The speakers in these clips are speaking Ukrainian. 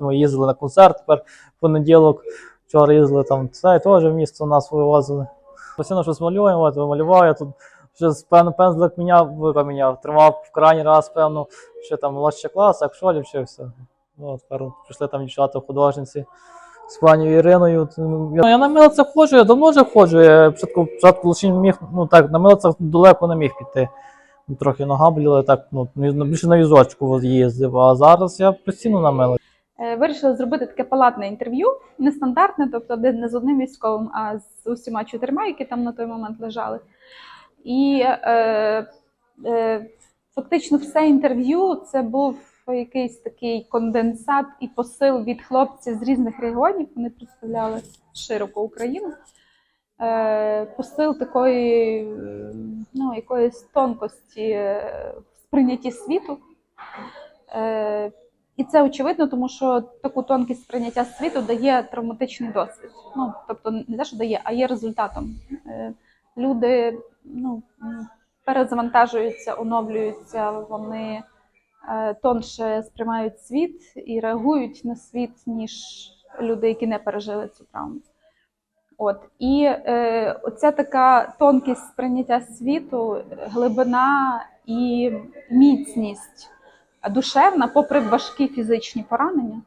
Ми їздили на концерт тепер в понеділок. Вчора їздили там це теж місто нас вивозили. Постійно щось малюємо, от малював, я тут вже певно пензлик міняв, поміняв, тримав в крайній раз, певно, ще там молодший клас, як в школі вчився. Ну, от прийшли там дівчата художниці з пані Іриною. Ну, Я, я на милицях ходжу, я давно вже ходжу. Я спочатку лише міг, ну так, на милицях далеко не міг піти. Ну, Трохи нога боліла, так, ну, більше на візочку їздив, а зараз я постійно на милицях. Е, Вирішили зробити таке палатне інтерв'ю, нестандартне, тобто не з одним військовим, а з усіма чотирма, які там на той момент лежали. І е, е, фактично все інтерв'ю це був якийсь такий конденсат і посил від хлопців з різних регіонів. Вони представляли широко Україну. Е, посил такої е, ну, якоїсь тонкості е, в сприйнятті світу. І це очевидно, тому що таку тонкість сприйняття світу дає травматичний досвід. Ну, тобто не те, що дає, а є результатом. Е, Люди ну, перезавантажуються, оновлюються, вони е, тонше сприймають світ і реагують на світ, ніж люди, які не пережили цю травму. От і е, оця така тонкість сприйняття світу, глибина і міцність душевна, попри важкі фізичні поранення,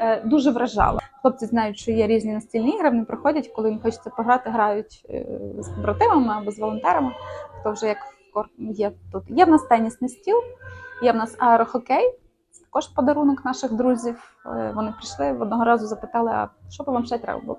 е, дуже вражала. Хлопці знають, що є різні настільні ігри, вони приходять, коли їм хочеться пограти, грають е, з побратимами або з волонтерами. Хто вже як в є тут. Є в нас тенісний стіл, є в нас аерохокей. Це також подарунок наших друзів. Е, Вони прийшли одного разу запитали, а що би вам ще треба було?